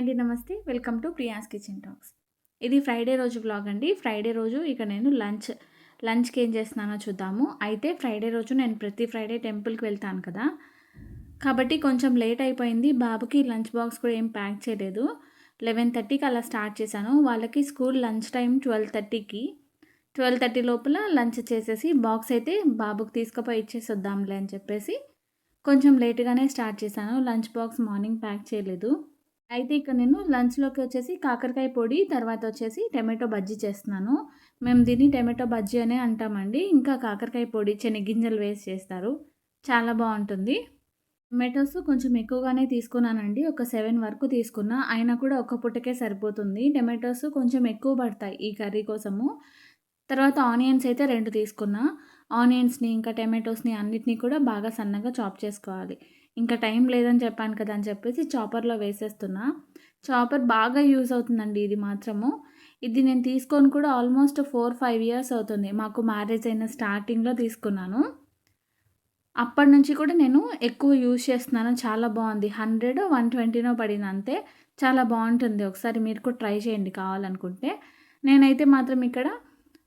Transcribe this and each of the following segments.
అండి నమస్తే. Welcome to Priya's kitchen talks. ఇది ఫ్రైడే రోజు బ్లాగ్ అండి. ఫ్రైడే రోజు ఇక నేను లంచ్ లంచ్కి ఏం చేస్తున్నానో చూద్దాము. అయితే ఫ్రైడే రోజు నేను ప్రతి ఫ్రైడే టెంపుల్కి వెళ్తాను కదా. కాబట్టి కొంచెం లేట్ అయిపోయింది. బాబుకి లంచ్ బాక్స్ కూడా ఏం ప్యాక్ చేయలేదు. లెవెన్ థర్టీకి అలా స్టార్ట్ చేశాను. వాళ్ళకి స్కూల్ లంచ్ టైం ట్వెల్వ్ థర్టీకి. ట్వెల్వ్ థర్టీ లోపల లంచ్ చేసేసి బాక్స్ అయితే బాబుకి తీసుకుపోయి ఇచ్చేసి వద్దాంలే అని చెప్పేసి కొంచెం లేట్గానే స్టార్ట్ చేశాను. లంచ్ బాక్స్ మార్నింగ్ ప్యాక్ చేయలేదు. అయితే ఇక్కడ నేను లంచ్లోకి వచ్చేసి కాకరకాయ పొడి తర్వాత వచ్చేసి టమాటో బజ్జీ చేస్తున్నాను. మేము దీన్ని టమాటో బజ్జీ అనే అంటామండి. ఇంకా కాకరకాయ పొడి చెనిగ్గింజలు వేసి చేస్తారు. చాలా బాగుంటుంది. టమాటోస్ కొంచెం ఎక్కువగానే తీసుకున్నానండి. ఒక సెవెన్ వరకు తీసుకున్నా. అయినా కూడా ఒక పుట్టకే సరిపోతుంది. టమాటోస్ కొంచెం ఎక్కువ పడతాయి ఈ కర్రీ కోసము. తర్వాత ఆనియన్స్ అయితే రెండు తీసుకున్నా. ఆనియన్స్ని ఇంకా టమాటోస్ని అన్నిటినీ కూడా బాగా సన్నగా చాప్ చేసుకోవాలి. ఇంకా టైం లేదని చెప్పాను కదా అని చెప్పేసి చాపర్లో వేసేస్తున్నా. చాపర్ బాగా యూజ్ అవుతుందండి ఇది మాత్రము. ఇది నేను తీసుకొని కూడా ఆల్మోస్ట్ ఫోర్ ఫైవ్ ఇయర్స్ అవుతుంది. మాకు మ్యారేజ్ అయిన స్టార్టింగ్లో తీసుకున్నాను. అప్పటి నుంచి కూడా నేను ఎక్కువ యూజ్ చేస్తున్నాను. చాలా బాగుంది. హండ్రెడ్ వన్ ట్వంటీనో పడింది అంతే. చాలా బాగుంటుంది. ఒకసారి మీరు కూడా ట్రై చేయండి కావాలనుకుంటే. నేనైతే మాత్రం ఇక్కడ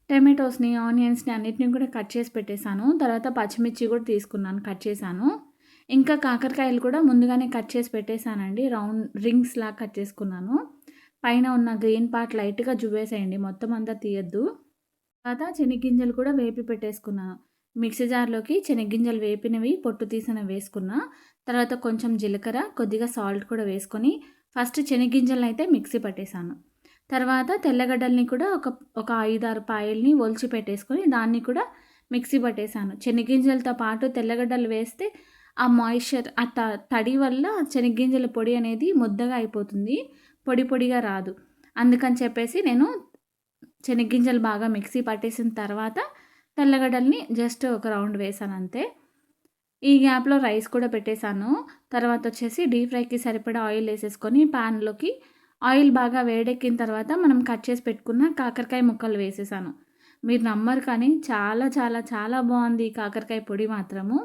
టమాటోస్ని ఆనియన్స్ని అన్నిటిని కూడా కట్ చేసి పెట్టేశాను. తర్వాత పచ్చిమిర్చి కూడా తీసుకున్నాను కట్ చేశాను. ఇంకా కాకరకాయలు కూడా ముందుగానే కట్ చేసి పెట్టేశానండి. రౌండ్ రింగ్స్ లాగా కట్ చేసుకున్నాను. పైన ఉన్న గ్రీన్ పార్ట్ లైట్గా జువ్వేసేయండి. మొత్తం అంతా తీయద్దు. తర్వాత శనగ్గింజలు కూడా వేపి పెట్టేసుకున్నాను. మిక్సీ జార్లోకి శనగ్గింజలు వేపినవి పొట్టు తీసిన వేసుకున్నా. తర్వాత కొంచెం జీలకర్ర కొద్దిగా సాల్ట్ కూడా వేసుకొని ఫస్ట్ శనగ్గింజలను అయితే మిక్సీ పట్టేశాను. తర్వాత తెల్లగడ్డల్ని కూడా ఒక ఒక ఐదారు పాయల్ని ఒలిచి పెట్టేసుకొని దాన్ని కూడా మిక్సీ పట్టేశాను. శనగ్గింజలతో పాటు తెల్లగడ్డలు వేస్తే ఆ మాయిశ్చర్ ఆ త తడి వల్ల శనగ్గింజల పొడి అనేది ముద్దగా అయిపోతుంది. పొడి పొడిగా రాదు. అందుకని చెప్పేసి నేను శనగ్గింజలు బాగా మిక్సీ పట్టేసిన తర్వాత తెల్లగడ్డల్ని జస్ట్ ఒక రౌండ్ వేసాను అంతే. ఈ గ్యాప్లో రైస్ కూడా పెట్టేశాను. తర్వాత వచ్చేసి డీప్ ఫ్రైకి సరిపడా ఆయిల్ వేసేసుకొని ప్యాన్లోకి ఆయిల్ బాగా వేడెక్కిన తర్వాత మనం కట్ చేసి పెట్టుకున్న కాకరకాయ ముక్కలు వేసేసాను. మీరు నమ్మరు కానీ చాలా చాలా చాలా బాగుంది కాకరకాయ పొడి మాత్రము.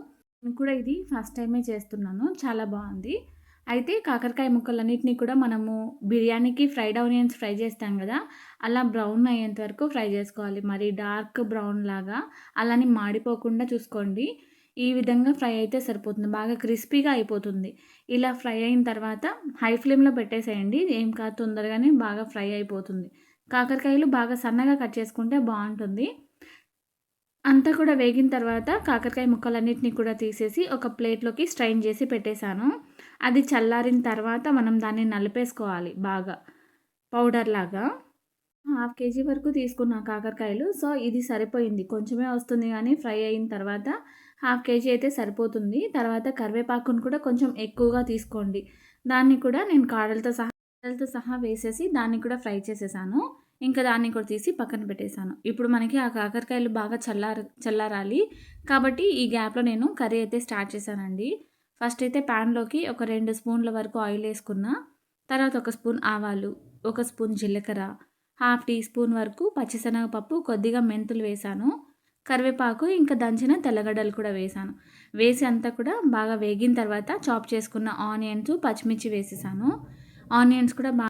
నేను కూడా ఇది ఫస్ట్ టైమే చేస్తున్నాను. చాలా బాగుంది. అయితే కాకరకాయ ముక్కలన్నిటినీ కూడా మనము బిర్యానీకి ఫ్రైడ్ ఆనియన్స్ ఫ్రై చేస్తాం కదా అలా బ్రౌన్ అయ్యేంత వరకు ఫ్రై చేసుకోవాలి. మరి డార్క్ బ్రౌన్ లాగా అలానే మాడిపోకుండా చూసుకోండి. ఈ విధంగా ఫ్రై అయితే సరిపోతుంది. బాగా క్రిస్పీగా అయిపోతుంది. ఇలా ఫ్రై అయిన తర్వాత హై ఫ్లేమ్లో పెట్టేసేయండి. ఏం కాదు తొందరగానే బాగా ఫ్రై అయిపోతుంది. కాకరకాయలు బాగా సన్నగా కట్ చేసుకుంటే బాగుంటుంది. అంతా కూడా వేగిన తర్వాత కాకరకాయ ముక్కలన్నిటిని కూడా తీసేసి ఒక ప్లేట్లోకి స్ట్రైన్ చేసి పెట్టేశాను. అది చల్లారిన తర్వాత మనం దాన్ని నలిపేసుకోవాలి బాగా పౌడర్ లాగా. హాఫ్ కేజీ వరకు తీసుకున్న కాకరకాయలు. సో ఇది సరిపోయింది. కొంచెమే వస్తుంది కానీ ఫ్రై అయిన తర్వాత హాఫ్ కేజీ అయితే సరిపోతుంది. తర్వాత కరివేపాకును కూడా కొంచెం ఎక్కువగా తీసుకోండి. దాన్ని కూడా నేను కాడలతో సహా కాడలతో సహా వేసేసి దాన్ని కూడా ఫ్రై చేసేసాను. ఇంకా దాన్ని కూడా తీసి పక్కన పెట్టేశాను. ఇప్పుడు మనకి ఆ కాకరకాయలు బాగా చల్లార చల్లారాలి. కాబట్టి ఈ గ్యాప్లో నేను కర్రీ అయితే స్టార్ట్ చేశానండి. ఫస్ట్ అయితే ప్యాన్లోకి ఒక రెండు స్పూన్ల వరకు ఆయిల్ వేసుకున్నా తర్వాత ఒక స్పూన్ ఆవాలు ఒక స్పూన్ జీలకర్ర హాఫ్ టీ స్పూన్ వరకు పచ్చిశనగపప్పు కొద్దిగా మెంతులు వేసాను కరివేపాకు ఇంకా దంచిన తెల్లగడ్డలు కూడా వేసాను వేసి అంతా కూడా బాగా వేగిన తర్వాత చాప్ చేసుకున్న ఆనియన్స్ పచ్చిమిర్చి వేసేసాను. ఆనియన్స్ కూడా బాగా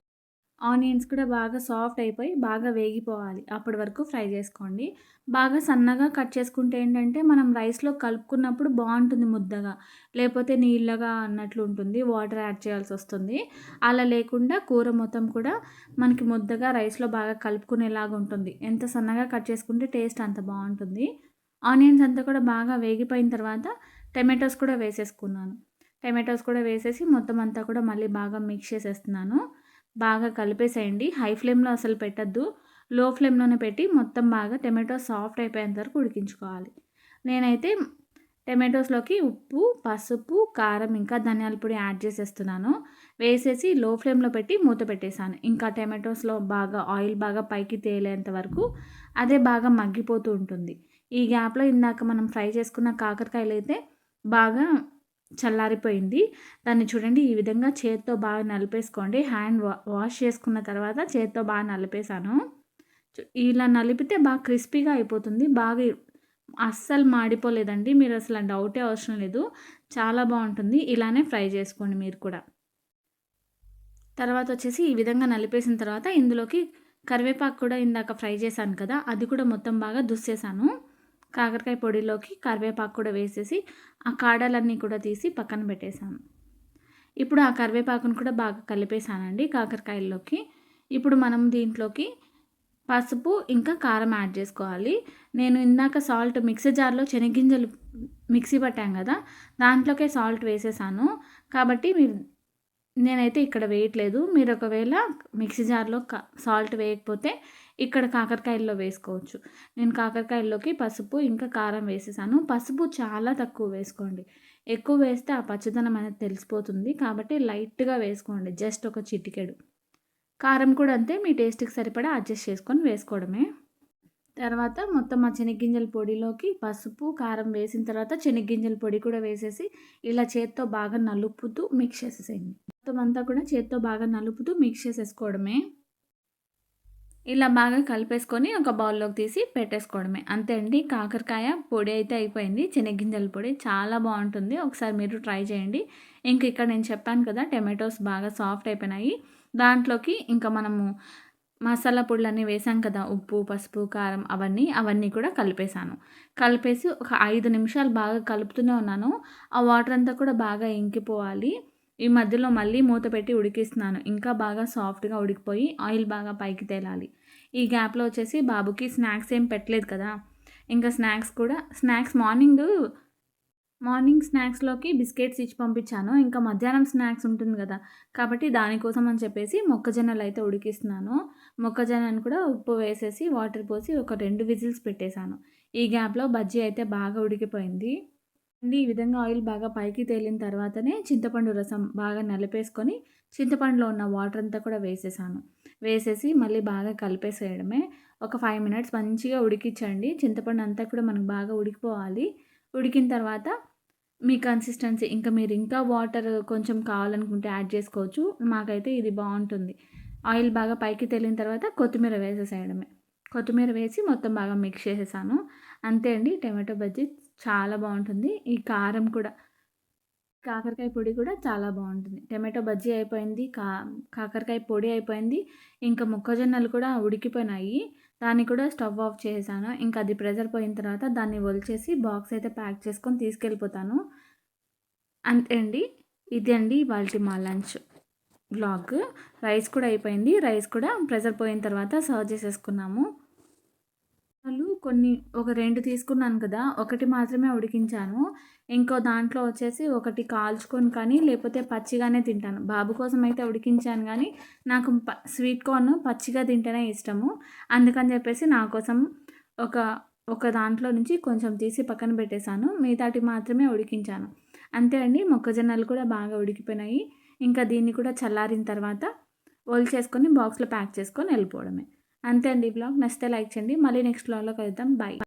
ఆనియన్స్ కూడా బాగా సాఫ్ట్ అయిపోయి బాగా వేగిపోవాలి. అప్పటి వరకు ఫ్రై చేసుకోండి. బాగా సన్నగా కట్ చేసుకుంటే ఏంటంటే మనం రైస్లో కలుపుకున్నప్పుడు బాగుంటుంది ముద్దగా. లేకపోతే నీళ్ళగా అన్నట్లు ఉంటుంది. వాటర్ యాడ్ చేయాల్సి వస్తుంది. అలా లేకుండా కూర మొత్తం కూడా మనకి ముద్దగా రైస్లో బాగా కలుపుకునేలాగా ఉంటుంది. ఎంత సన్నగా కట్ చేసుకుంటే టేస్ట్ అంత బాగుంటుంది. ఆనియన్స్ అంతా కూడా బాగా వేగిపోయిన తర్వాత టమాటోస్ కూడా వేసేసుకున్నాను. టమాటోస్ కూడా వేసేసి మొత్తం అంతా కూడా మళ్ళీ బాగా మిక్స్ చేసేస్తున్నాను. బాగా కలిపేసేయండి. హై ఫ్లేమ్లో అసలు పెట్టద్దు. లో ఫ్లేమ్లోనే పెట్టి మొత్తం బాగా టమాటో సాఫ్ట్ అయిపోయేంత వరకు ఉడికించుకోవాలి. నేనైతే టమాటోస్లోకి ఉప్పు పసుపు కారం ఇంకా ధనియాల పొడి యాడ్ చేసేస్తున్నాను. వేసేసి లో ఫ్లేమ్లో పెట్టి మూత పెట్టేశాను. ఇంకా టమాటోస్లో బాగా ఆయిల్ బాగా పైకి తేలేంత వరకు అదే బాగా మగ్గిపోతూ ఉంటుంది. ఈ గ్యాప్లో ఇందాక మనం ఫ్రై చేసుకున్న కాకరకాయలు అయితే బాగా చల్లారిపోయింది. దాన్ని చూడండి ఈ విధంగా చేత్తో బాగా నలిపేసుకోండి. హ్యాండ్ వాష్ చేసుకున్న తర్వాత చేత్తో బాగా నలిపేశాను. ఇలా నలిపితే బాగా క్రిస్పీగా అయిపోతుంది. బాగా అస్సలు మాడిపోలేదండి. మీరు అసలు డౌటే అవసరం లేదు. చాలా బాగుంటుంది. ఇలానే ఫ్రై చేసుకోండి మీరు కూడా. తర్వాత వచ్చేసి ఈ విధంగా నలిపేసిన తర్వాత ఇందులోకి కరివేపాకు కూడా ఇందాక ఫ్రై చేశాను కదా అది కూడా మొత్తం బాగా దుస్సేసాను. కాకరకాయ పొడిలోకి కరివేపాకు కూడా వేసేసి ఆ కాడలన్నీ కూడా తీసి పక్కన పెట్టేశాను. ఇప్పుడు ఆ కరివేపాకును కూడా బాగా కలిపేసానండి కాకరకాయల్లోకి. ఇప్పుడు మనం దీంట్లోకి పసుపు ఇంకా కారం యాడ్ చేసుకోవాలి. నేను ఇందాక సాల్ట్ మిక్సీ జార్లో శనగింజలు మిక్సీ పట్టాం కదా దాంట్లోకే సాల్ట్ వేసేసాను. కాబట్టి మీరు నేనైతే ఇక్కడ వేయట్లేదు. మీరు ఒకవేళ మిక్సీ జార్లో సాల్ట్ వేయకపోతే ఇక్కడ కాకరకాయల్లో వేసుకోవచ్చు. నేను కాకరకాయల్లోకి పసుపు ఇంకా కారం వేసేసాను. పసుపు చాలా తక్కువ వేసుకోండి. ఎక్కువ వేస్తే ఆ పచ్చదనం అనేది తెలిసిపోతుంది. కాబట్టి లైట్గా వేసుకోండి. జస్ట్ ఒక చిటికెడు. కారం కూడా అంతే మీ టేస్ట్కి సరిపడా అడ్జస్ట్ చేసుకొని వేసుకోవడమే. తర్వాత మొత్తం ఆ శనగ్గింజల పొడిలోకి పసుపు కారం వేసిన తర్వాత శనగ్గింజల పొడి కూడా వేసేసి ఇలా చేత్తో బాగా నలుపుతూ మిక్స్ చేసేసేయండి. మొత్తం అంతా కూడా చేత్తో బాగా నలుపుతూ మిక్స్ చేసేసుకోవడమే. ఇలా బాగా కలిపేసుకొని ఒక బౌల్లోకి తీసి పెట్టేసుకోవడమే. అంతే అండి. కాకరకాయ పొడి అయితే అయిపోయింది. శనగ్గింజల పొడి చాలా బాగుంటుంది. ఒకసారి మీరు ట్రై చేయండి. ఇంక ఇక్కడ నేను చెప్పాను కదా టమాటోస్ బాగా సాఫ్ట్ అయిపోయినాయి. దాంట్లోకి ఇంకా మనము మసాలా పొడులన్నీ వేసాం కదా ఉప్పు పసుపు కారం అవన్నీ అవన్నీ కూడా కలిపేసాను కలిపేసి ఒక ఐదు నిమిషాలు బాగా కలుపుతూనే ఉన్నాను. ఆ వాటర్ అంతా కూడా బాగా ఇంకిపోవాలి. ఈ మధ్యలో మళ్ళీ మూత పెట్టి ఉడికిస్తున్నాను. ఇంకా బాగా సాఫ్ట్గా ఉడికిపోయి ఆయిల్ బాగా పైకి తేలాలి. ఈ గ్యాప్లో వచ్చేసి బాబుకి స్నాక్స్ ఏం పెట్టలేదు కదా. ఇంకా స్నాక్స్ కూడా స్నాక్స్ మార్నింగ్ మార్నింగ్ స్నాక్స్లోకి బిస్కెట్స్ ఇచ్చి పంపించాను. ఇంకా మధ్యాహ్నం స్నాక్స్ ఉంటుంది కదా. కాబట్టి దానికోసం అని చెప్పేసి మొక్కజొన్నలు అయితే ఉడికిస్తున్నాను. మొక్కజొన్నను కూడా ఉప్పు వేసేసి వాటర్ పోసి ఒక రెండు విజిల్స్ పెట్టేశాను. ఈ గ్యాప్లో బజ్జీ అయితే బాగా ఉడికిపోయింది. ఈ విధంగా ఆయిల్ బాగా పైకి తేలిన తర్వాతనే చింతపండు రసం బాగా నలిపేసుకొని చింతపండులో ఉన్న వాటర్ అంతా కూడా వేసేసాను. వేసేసి మళ్ళీ బాగా కలిపేసేయడమే. ఒక ఫైవ్ మినిట్స్ మంచిగా ఉడికించండి. చింతపండు అంతా కూడా మనకు బాగా ఉడికిపోవాలి. ఉడికిన తర్వాత మీ కన్సిస్టెన్సీ ఇంకా మీరు ఇంకా వాటర్ కొంచెం కావాలనుకుంటే యాడ్ చేసుకోవచ్చు. మాకైతే ఇది బాగుంటుంది. ఆయిల్ బాగా పైకి తేలిన తర్వాత కొత్తిమీర వేసేసేయడమే. కొత్తిమీర వేసి మొత్తం బాగా మిక్స్ చేసేసాను. అంతే అండి. టమాటో బజ్జీ చాలా బాగుంటుంది. ఈ కారం కూడా కాకరకాయ పొడి కూడా చాలా బాగుంటుంది. టమాటో బజ్జీ అయిపోయింది కా కాకరకాయ పొడి అయిపోయింది. ఇంకా మొక్కజొన్నలు కూడా ఉడికిపోయినాయి. దాన్ని కూడా స్టవ్ ఆఫ్ చేసాను ఇంకా అది ప్రెజర్ పోయిన తర్వాత దాన్ని ఒలిచేసి బాక్స్ అయితే ప్యాక్ చేసుకొని తీసుకెళ్ళిపోతాను. అంతే అండి ఇది అండి వాళ్ళ మా లంచ్ బ్లాగ్ రైస్ కూడా అయిపోయింది. రైస్ కూడా ప్రెజర్ పోయిన తర్వాత సర్వ్ చేసేసుకున్నాము. కొన్ని ఒక రెండు తీసుకున్నాను కదా ఒకటి మాత్రమే ఉడికించాను. ఇంకో దాంట్లో వచ్చేసి ఒకటి కాల్చుకొని కానీ లేకపోతే పచ్చిగానే తింటాను. బాబు కోసం అయితే ఉడికించాను కానీ నాకు ప స్వీట్ కార్న్ పచ్చిగా తింటేనే ఇష్టము. అందుకని చెప్పేసి నా కోసం ఒక ఒక దాంట్లో నుంచి కొంచెం తీసి పక్కన పెట్టేశాను. మిగతాటి మాత్రమే ఉడికించాను. అంతే అండి మొక్కజొన్నలు కూడా బాగా ఉడికిపోయినాయి. ఇంకా దీన్ని కూడా చల్లారిన తర్వాత ఓల్ చేసుకొని బాక్స్లో ప్యాక్ చేసుకొని వెళ్ళిపోవడమే. అంతే అండి బ్లాగ్. నచ్చితే లైక్ చేయండి. మళ్ళీ నెక్స్ట్ బ్లాగ్లో కలుద్దాం. బాయ్.